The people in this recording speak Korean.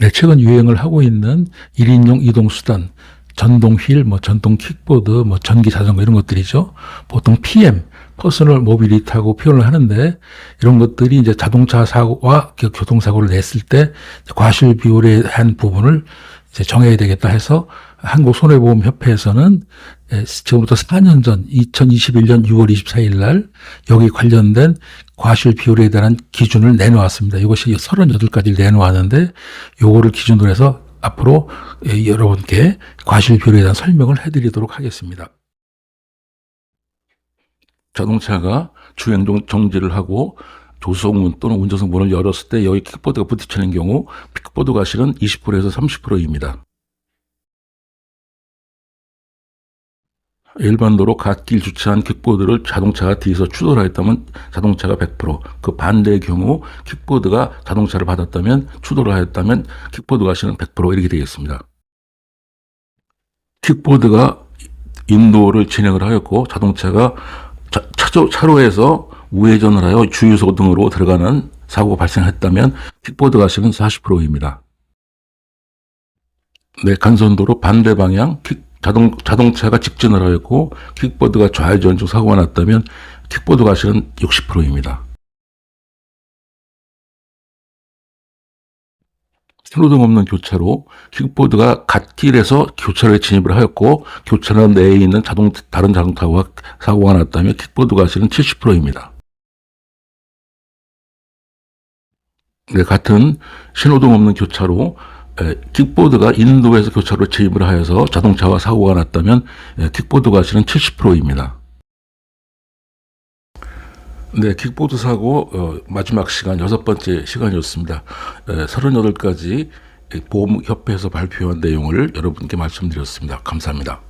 네, 최근 유행을 하고 있는 1인용 이동수단, 전동 휠, 뭐 전동 킥보드, 뭐 전기 자전거 이런 것들이죠. 보통 PM, 퍼스널 모빌리티하고 표현을 하는데 이런 것들이 이제 자동차 사고와 그 교통사고를 냈을 때 과실 비율에 대한 부분을 이제 정해야 되겠다 해서 한국 손해보험협회에서는 예, 지금부터 4년 전 2021년 6월 24일 날 여기 관련된 과실 비율에 대한 기준을 내놓았습니다. 이것이 38가지를 내놓았는데 요거를 기준으로 해서 앞으로 예, 여러분께 과실 비율에 대한 설명을 해드리도록 하겠습니다. 자동차가 주행 중 정지를 하고 조수석문 또는 운전석 문을 열었을 때 여기 킥보드가 부딪히는 경우 킥보드 과실은 20%에서 30%입니다. 일반도로 갓길 주차한 킥보드를 자동차가 뒤에서 추돌을 했다면 자동차가 100%, 그 반대의 경우 킥보드가 자동차를 받았다면 추돌을 하였다면 킥보드 과실은 100% 이렇게 되겠습니다. 킥보드가 인도를 진행을 하였고 자동차가 차, 차조, 차로에서 우회전을 하여 주유소 등으로 들어가는 사고가 발생했다면 킥보드 과실은 40%입니다. 네, 간선도로 반대 방향 킥, 자동, 자동차가 직진을 하였고 킥보드가 좌회전 중 사고가 났다면 킥보드 과실은 60%입니다. 신호등 없는 교차로 킥보드가 갓길에서 교차로에 진입을 하였고 교차로 내에 있는 자동 다른 자동차와 사고가 났다면 킥보드 과실은 70%입니다. 네, 같은 신호등 없는 교차로 에, 킥보드가 인도에서 교차로 진입을 하여서 자동차와 사고가 났다면 에, 킥보드 과실은 70%입니다. 네, 킥보드 사고 어, 마지막 시간 여섯 번째 시간이었습니다. 에, 38가지 보험협회에서 발표한 내용을 여러분께 말씀드렸습니다. 감사합니다.